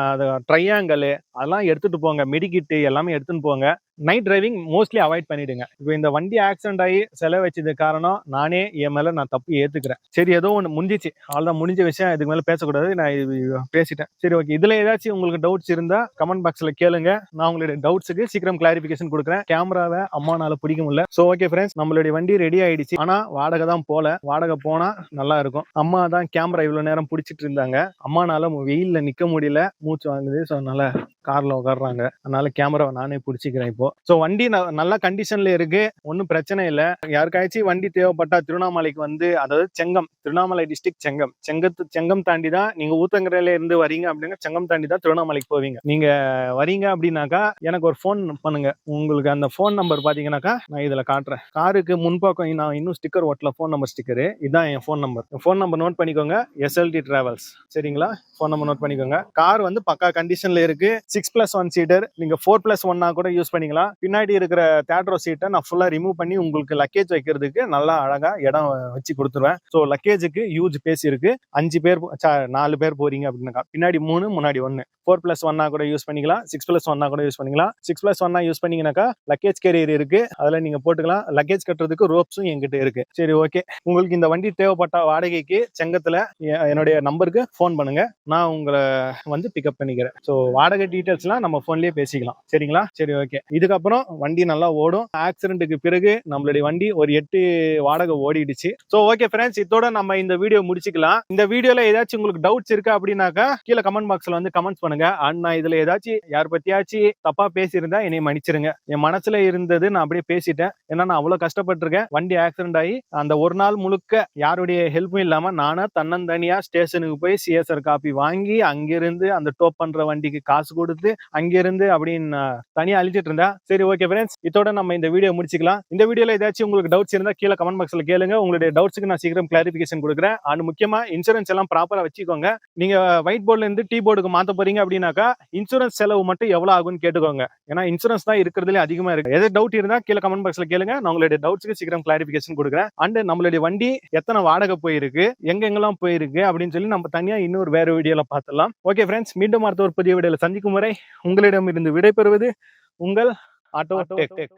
அது ட்ரையாங்கல் அதெல்லாம் எடுத்துகிட்டு போங்க. மெடிக்கிட்டு எல்லாமே எடுத்துன்னு போங்க. நைட் டிரைவிங் மோஸ்ட்லி அவாய்ட் பண்ணிடுங்க. இப்போ இந்த வண்டி ஆக்சிடென்ட் ஆகி செலவச்சது காரணம் நானே என் மேலே நான் தப்பு ஏற்றுக்கிறேன் சரி ஏதோ ஒன்று முடிஞ்சிச்சு. அவ்வளோதான் முடிஞ்ச விஷயம் இதுக்கு மேலே பேசக்கூடாது. நான் இது பேசிட்டேன். சரி ஓகே இதில் ஏதாச்சும் உங்களுக்கு டவுட்ஸ் இருந்தால் கமெண்ட் பாக்ஸில் கேளுங்க. நான் உங்களுடைய டவுட்ஸுக்கு சீக்கிரம் கிளாரிஃபிகேஷன் கொடுக்குறேன். கேமராவை அம்மானால பிடிக்க முடியல. ஸோ ஓகே ஃப்ரெண்ட்ஸ் நம்மளுடைய வண்டி ரெடி ஆயிடுச்சு. ஆனால் வாடகை தான் போல. வாடகை போனால் நல்லா இருக்கும். அம்மா தான் கேமரா இவ்வளோ நேரம் பிடிச்சிட்டு இருந்தாங்க. அம்மானால வெயிலில் நிற்க முடியல. மூச்சு வாங்குது. ஸோ அதனால கார்ல உட்காடுறாங்க அதனால கேமராவை நானே பிடிச்சிக்கிறேன் இப்போ. ஸோ வண்டி நல்ல கண்டிஷன்ல இருக்கு. ஒன்றும் பிரச்சனை இல்லை. யாருக்காச்சும் வண்டி தேவைப்பட்டா திருவண்ணாமலைக்கு வந்து அதாவது செங்கம் திருவண்ணாமலை டிஸ்ட்ரிக்ட் செங்கம். செங்கத்து செங்கம் தாண்டி தான் நீங்க ஊத்தங்கரையில இருந்து வரீங்க அப்படின்னா செங்கம் தாண்டி தான் திருவண்ணாமலைக்கு போவீங்க. நீங்க வரீங்க அப்படின்னாக்கா எனக்கு ஒரு ஃபோன் பண்ணுங்க. உங்களுக்கு அந்த ஃபோன் நம்பர் பாத்தீங்கன்னாக்கா நான் இதுல காட்டுறேன். காருக்கு முன்பக்கம் நான் இன்னும் ஸ்டிக்கர் ஓட்டல ஃபோன் நம்பர் ஸ்டிக்கரு இதுதான் என் phone number phone number note பண்ணிக்கோங்க. எஸ்எல்டி டிராவல்ஸ் சரிங்களா? ஃபோன் நம்பர் நோட் பண்ணிக்கோங்க. கார் வந்து பக்கா கண்டிஷன்ல இருக்கு. சிக்ஸ் பிளஸ் ஒன் சீட்டர் நீங்க ஃபோர் பிளஸ் ஒன்னா கூட யூஸ் பண்ணிக்கலாம். பின்னாடி இருக்கிற தேட்ரோ சீட்டை நான் ஃபுல்லா ரிமூவ் பண்ணி உங்களுக்கு லக்கேஜ் வைக்கிறதுக்கு நல்லா அழகா இடம் வச்சு கொடுத்துருவேன். ஸோ லக்கேஜுக்கு யூஜ் பேஸ் இருக்கு. அஞ்சு பேர் நாலு பேர் போறீங்க அப்படின்னாக்கா. பின்னாடி மூணு முன்னாடி ஒன்னு ஃபோர் பிளஸ் ஒன்னா கூட யூஸ் பண்ணிக்கலாம். சிக்ஸ் பிளஸ் ஒன்னா கூட யூஸ் பண்ணிக்கலாம். சிக்ஸ் பிளஸ் ஒன்னா யூஸ் பண்ணீங்கன்னாக்கா லக்கேஜ் கேரியர் இருக்கு. அதுல நீங்க போட்டுக்கலாம். லக்கேஜ் கட்டுறதுக்கு ரோப்ஸும் எங்கிட்ட இருக்கு. சரி ஓகே உங்களுக்கு இந்த வண்டி தேவைப்பட்ட வாடகைக்கு செங்கத்துல என்னுடைய நம்பருக்கு ஃபோன் பண்ணுங்க. நான் உங்களை வந்து பிக்கப் பண்ணிக்கிறேன். ஸோ வாடகை டீட்டெயில்ஸ்லாம் நம்ம ஃபோன்லேயே பேசிக்கலாம். சரிங்களா? சரி ஓகே இதுக்கப்புறம் வண்டி நல்லா ஓடும். ஆக்சிடென்ட்டுக்கு பிறகு நம்மளுடைய வண்டி ஒரு எட்டு வாடகை ஓடிடுச்சு. ஸோ ஓகே ஃப்ரெண்ட்ஸ் இதோட நம்ம இந்த வீடியோ முடிச்சுக்கலாம். இந்த வீடியோல ஏதாச்சும் உங்களுக்கு டவுட்ஸ் இருக்கா அப்படின்னாக்கா கீழே கமெண்ட் பாக்ஸ்ல வந்து கமெண்ட்ஸ் பண்ணுங்க. அண்ட் நான் இதுல ஏதாச்சும் யார் பத்தியாச்சும் தப்பா பேசியிருந்தா என்னை மன்னிச்சிருங்க. என் மனசுல இருந்தது நான் அப்படியே பேசிட்டேன். ஏன்னா நான் அவ்வளவு கஷ்டப்பட்டிருக்கேன். வண்டி ஆக்சிடென்ட் ஆகி அந்த ஒரு நாள் முழுக்க யாருடைய ஹெல்ப்பும் இல்லாம நானா தன்னந்தனியா ஸ்டேஷனுக்கு போய் சிஎஸ்ஆர் காப்பி வாங்கி அங்கிருந்து அந்த டோப் பண்ற வண்டிக்கு காசு கொடுத்து அங்கிருந்து அப்படின்னு தனியா அழிச்சிட்டு இருந்தா சரி ஓகே ஃப்ரெண்ட்ஸ் இதோட நம்ம இந்த வீடியோ முடிச்சுக்கலாம். இந்த வீடியோல ஏதாச்சும் உங்களுக்கு டவுட்ஸ் இருந்தா கீழே கமெண்ட் பாக்ஸ்ல கேளுங்க. உங்களுடைய டவுட்ஸ்க்கு நான் சீக்கிரம் கிளாரிபிகேஷன் கொடுக்குறேன். அண்ட் முக்கியமா இன்சூரன்ஸ் எல்லாம் ப்ராப்பரா வச்சுக்கோங்க. நீங்க ஒயிட் போர்ட்ல இருந்து டீ போர்டுக்கு மாத்த போறீங்க. அப்படின்னாக்கா இன்சூரன்ஸ் செலவு மட்டும் எவ்வளவு ஆகும்னு கேட்டுக்கோங்க. ஏன்னா இன்சூரன்ஸ் தான் இருக்கிறதுலே அதிகமா இருக்கு. எதாவது டவுட் இருந்தா கீழே கமெண்ட் பாக்ஸ்ல கேளுங்க. நான் உங்களுடைய டவுட்ஸ்க்கு சீக்கிரம் கிளாரிபிகேஷன் கொடுக்குறேன். அண்ட் நம்மளுடைய வண்டி எத்தனை வாடகை போயிருக்கு எங்க எங்கெல்லாம் போயிருக்கு அப்படின்னு சொல்லி நம்ம தனியா இன்னொரு வேற வீடியோல பார்த்துலாம் ஓகே ஃப்ரெண்ட்ஸ் மீண்டும் அடுத்த ஒரு புதிய வீடியோல சந்திக்கும் வரை உங்களிடம் இருந்து விடைபெறுவது உங்கள் ஆட்டோ டெக்.